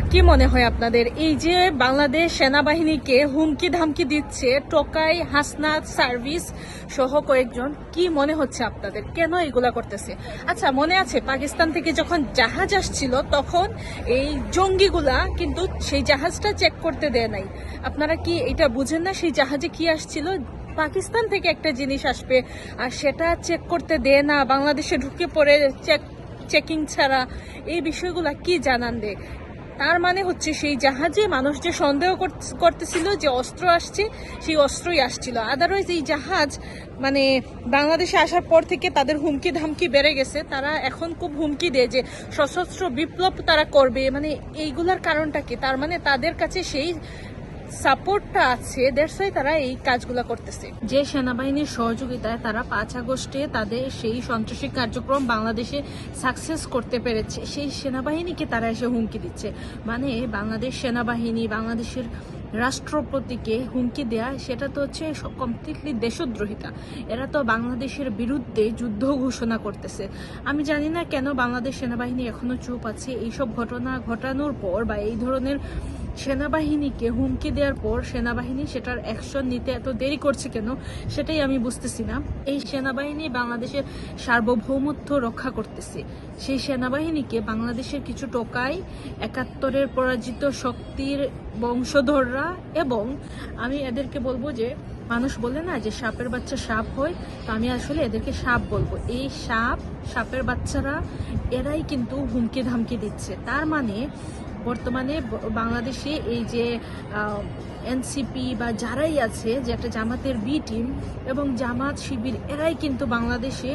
কি মনে হয় আপনাদের? এই যে বাংলাদেশ সেনাবাহিনীকে হুমকি ধামকি দিচ্ছে টোকাই হাসনাত সার্ভিস সহ কয়েকজন, কি মনে হচ্ছে আপনাদের? কেন এগুলা করতেছে? আচ্ছা মনে আছে পাকিস্তান থেকে যখন জাহাজ আসছিল, তখন এই জঙ্গিগুলা কিন্তু সেই জাহাজটা চেক করতে দেয় নাই। আপনারা কি এটা বুঝেন না? সেই জাহাজে কি আসছিল? পাকিস্তান থেকে একটা জিনিস আসবে, আর সেটা চেক করতে দেয় না। বাংলাদেশে ঢুকে পড়ে চেক চেকিং ছাড়া। এই বিষয়গুলো কি জানান দে? তার মানে হচ্ছে সেই জাহাজে মানুষ যে সন্দেহ কর- করতেছিল যে অস্ত্র আসছে, সেই অস্ত্রই আসছিল। আদারওয়াইজ এই জাহাজ মানে বাংলাদেশে আসার পর থেকে তাদের হুমকি ধামকি বেড়ে গেছে। তারা এখন খুব হুমকি দেয় যে সশস্ত্র বিপ্লব তারা করবে। মানে এইগুলার কারণটা কি? তার মানে তাদের কাছে সেই সাপোর্টটা আছে দ্যাটস তারা এই কাজগুলো করতেছে। যে সেনাবাহিনীর সহযোগিতায় তারা পাঁচ আগস্টে তাদের সেই সন্ত্রাসী কার্যক্রম বাংলাদেশে সাকসেস করতে পেরেছে। সেই সেনাবাহিনীকে তারা এসে হুমকি দিচ্ছে। মানে বাংলাদেশ সেনাবাহিনী, বাংলাদেশের রাষ্ট্রপতিকে হুমকি দেয়া, সেটা তো হচ্ছে কমপ্লিটলি দেশদ্রোহিতা। এরা তো বাংলাদেশের বিরুদ্ধে যুদ্ধ ঘোষণা করতেছে। আমি জানি না কেন বাংলাদেশ সেনাবাহিনী এখনও চুপ আছে। এইসব ঘটনা ঘটানোর পর বা এই ধরনের সেনাবাহিনীকে হুমকি দেওয়ার পর সেনাবাহিনী সেটার অ্যাকশন নিতে এত দেরি করছে কেন, সেটাই আমি বুঝতেছি না। এই সেনাবাহিনী বাংলাদেশের সার্বভৌমত্ব রক্ষা করতেছে। সেই সেনাবাহিনীকে বাংলাদেশের কিছু টোকাই, একাত্তরের পরাজিত শক্তির বংশধররা এবং আমি এদেরকে বলব যে, মানুষ বলে না যে সাপের বাচ্চা সাপ হয়, তো আমি আসলে এদেরকে সাপ বলব। এই সাপ, সাপের বাচ্চারা, এরাই কিন্তু হুমকি ধামকি দিচ্ছে। তার মানে বর্তমানে বাংলাদেশে এই যে এনসিপি বা যারাই আছে, যে একটা জামাতের বি টিম এবং জামাত শিবির, এরাই কিন্তু বাংলাদেশে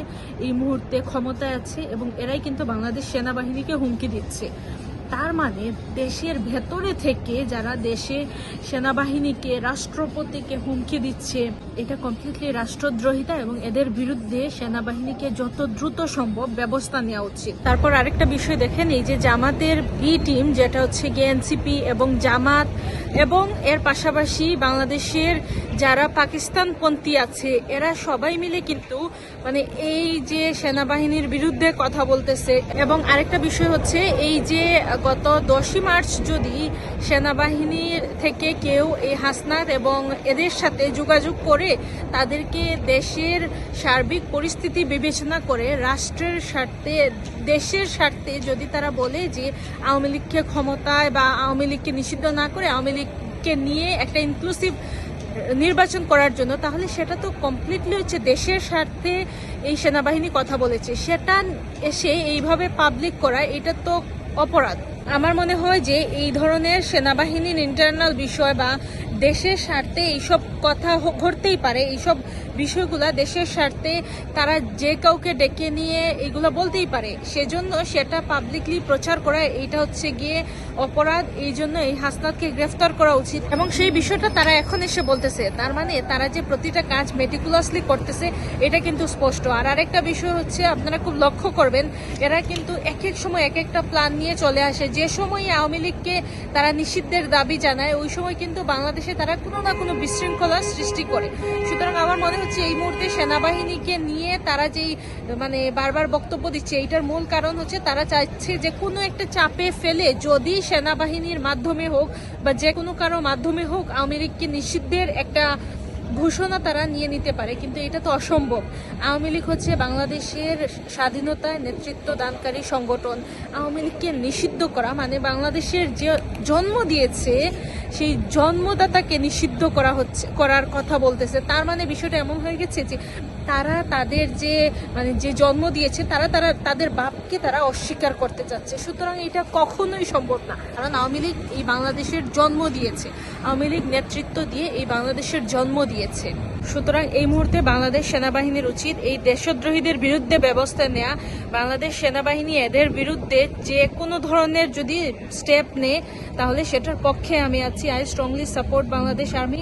এই মুহূর্তে ক্ষমতায় আছে এবং এরাই কিন্তু বাংলাদেশ সেনাবাহিনীকে হুমকি দিচ্ছে। তার মানে দেশের ভেতরে থেকে যারা দেশে সেনাবাহিনীকে, রাষ্ট্রপতিকে হুমকি দিচ্ছে, এটা কমপ্লিটলি রাষ্ট্রদ্রোহিতা এবং এদের বিরুদ্ধে সেনাবাহিনীকে যত দ্রুত সম্ভব ব্যবস্থা নেওয়া উচিত। তারপর আরেকটা বিষয় দেখেন, এই যে জামাতের বি টিম যেটা হচ্ছে গিয়ে এনসিপি এবং জামাত এবং এর পাশাপাশি বাংলাদেশের যারা পাকিস্তানপন্থী আছে, এরা সবাই মিলে কিন্তু মানে এই যে সেনাবাহিনীর বিরুদ্ধে কথা বলতেছে, এবং আরেকটা বিষয় হচ্ছে এই যে গত দশই মার্চ যদি সেনাবাহিনীর থেকে কেউ এই হাসনাত এবং এদের সাথে যোগাযোগ করে, তাদেরকে দেশের সার্বিক পরিস্থিতি বিবেচনা করে, রাষ্ট্রের স্বার্থে, দেশের স্বার্থে যদি তারা বলে যে আওয়ামী লীগকে ক্ষমতায় বা আওয়ামী লীগকে নিষিদ্ধ না করে, আওয়ামী লীগকে নিয়ে একটা ইনক্লুসিভ নির্বাচন করার জন্য, তাহলে সেটা তো কমপ্লিটলি হচ্ছে দেশের স্বার্থে এই সেনাবাহিনী কথা বলেছে। সেটা এসে এইভাবে পাবলিক করা, এটা তো অপরাধ। আমার মনে হয় যে এই ধরনের সেনাবাহিনীর ইন্টারনাল বিষয় বা দেশের স্বার্থে এইসব কথা ঘটতেই পারে। এইসব বিষয়গুলা দেশের স্বার্থে তারা যে কাউকে ডেকে নিয়ে এগুলো বলতেই পারে। সেজন্য সেটা পাবলিকলি প্রচার করা এটা হচ্ছে গিয়ে অপরাধ, এই জন্য এই হাসনাতকে গ্রেফতার করা উচিত। এবং সেই বিষয়টা তারা এখন এসে বলতেছে। তার মানে তারা যে প্রতিটা কাজ মেটিকুলাসলি করতেছে, এটা কিন্তু স্পষ্ট। আর আরেকটা বিষয় হচ্ছে, আপনারা খুব লক্ষ্য করবেন, এরা কিন্তু এক এক সময় এক একটা প্ল্যান নিয়ে চলে আসে যে সময় আওয়ামী লীগকে তারা নিষিদ্ধের দাবি জানায়, ওই সময় কিন্তু বাংলাদেশে তারা কোনো না কোনো বিশৃঙ্খলার সৃষ্টি করে। সুতরাং আমার মনে হচ্ছে এই মুহূর্তে সেনাবাহিনীকে নিয়ে তারা যেই মানে বারবার বক্তব্য দিচ্ছে, এইটার মূল কারণ হচ্ছে তারা চাইছে যে কোনো একটা চাপে ফেলে যদি সেনাবাহিনীর মাধ্যমে হোক বা যে কোনো কারও মাধ্যমে হোক, আওয়ামী লীগকে নিষিদ্ধের একটা ঘোষণা তারা নিয়ে নিতে পারে, কিন্তু এটা তো অসম্ভব। আওয়ামী লীগ হচ্ছে বাংলাদেশের স্বাধীনতায় নেতৃত্ব দানকারী সংগঠন। আওয়ামী লীগকে নিষিদ্ধ করা মানে বাংলাদেশের যে জন্ম দিয়েছে সেই জন্মদাতাকে নিষিদ্ধ করা হচ্ছে, করার কথা বলতেছে। তার মানে বিষয়টা এমন হয়ে গেছে যে তারা তাদের যে মানে যে জন্ম দিয়েছে, তারা তারা, তাদের বাপকে তারা অস্বীকার করতে চাচ্ছে। সুতরাং এটা কখনোই সম্ভব না। কারণ আওয়ামী লীগ এই বাংলাদেশের জন্ম দিয়েছে। আওয়ামী লীগ নেতৃত্ব দিয়ে এই বাংলাদেশের জন্ম দিয়েছে। সুতরাং এই মুহূর্তে বাংলাদেশ সেনাবাহিনীর উচিত এই দেশদ্রোহীদের বিরুদ্ধে ব্যবস্থা নেয়া। বাংলাদেশ সেনাবাহিনী এদের বিরুদ্ধে যে কোনো ধরনের যদি স্টেপ নেয়, তাহলে সেটার পক্ষে আমি আছি। I strongly support Bangladesh army